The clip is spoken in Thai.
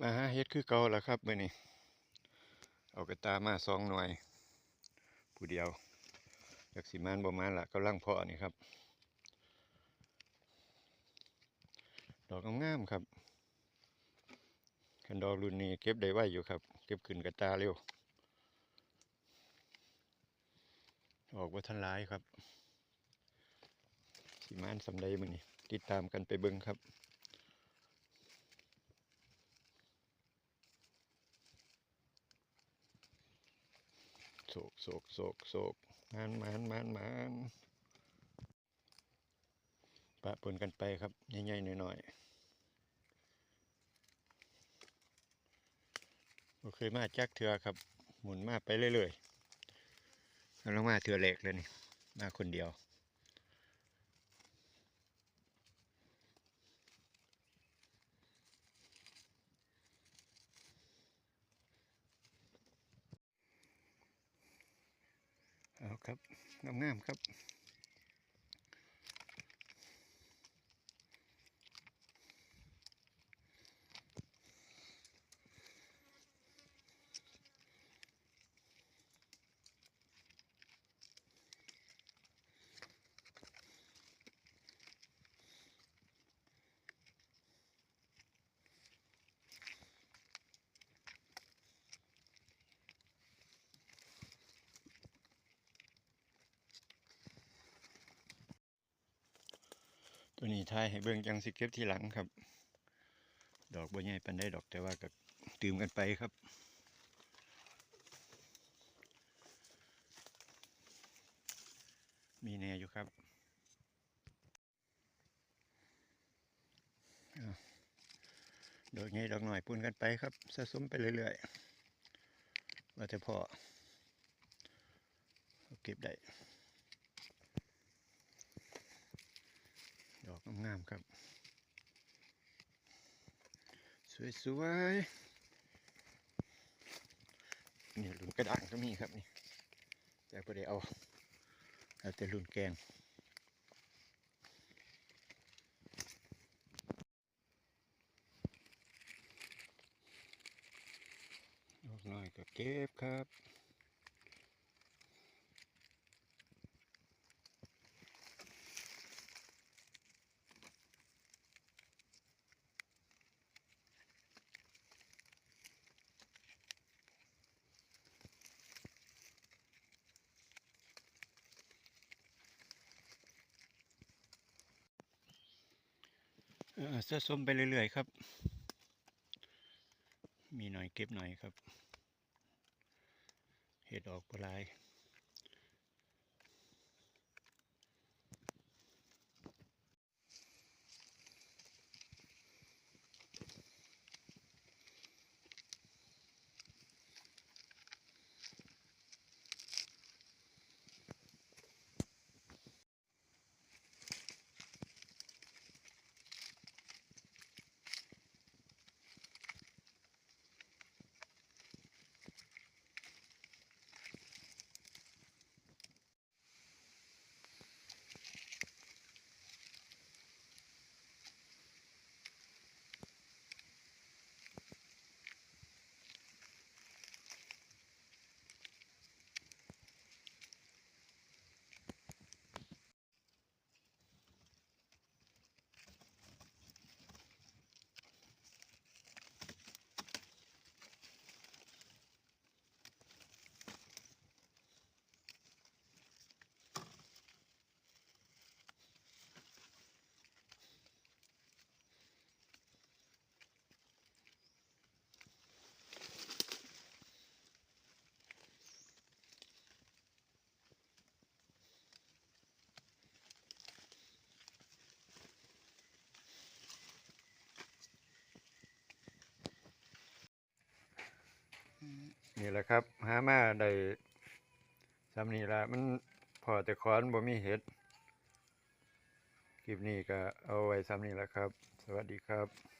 มาหาเฮ็ดคือเก่าแล้วครับมื้อนี้เอากระตามาสองหน่วยผู้เดียวจักสิมานบ่มานล่ะกำลังเพาะนี่ครับ ดอกงามๆครับคันดอกรุ่นนี้เก็บได้ไวอยู่ครับ เก็บขึ้นกระตาเร็ว ออกว่าทันหลายครับสิมานสำใดมื้อนี้ติดตามกันไปเบิ่งครับ โศกโศกโศกโศกมันมันมันมันปะปนกันไปครับง่ายๆหน่อยๆโอเคยมาจักเถือครับ หมุนมาไปเรื่อยๆแล้วมาเถือเหล็กเลยนี่มาคนเดียว ครับงามๆครับ ตัวนี้ทายให้เบิ่งจังสิเก็บที่หลังครับ ดอกบ่ใหญ่ปานใดดอกแต่ว่าก็ตื่มกันไปครับมีแน่อยู่ครับ ดอกใหญ่ดอกหน่อยปนกันไปครับ สะสมไปเรื่อยๆว่าแต่พอเก็บได้ ดอก งามครับ สวยๆนี่รุ่นกระด่างก็มีครับนี่แต่พอได้เอาเอาแต่รุ่นแกงดอกน้อยก็เก็บครับ เสื้อสะสมไปเรื่อยๆครับ มีหน่อยเก็บหน่อยครับ เห็ดออกปลาย แหละครับ หามาได้ซ้ำนี่ละมันพอแต่คอนบ่มีเห็ด คลิปนี้ก็เอาไว้ซ้ำนี่แหละครับ สวัสดีครับ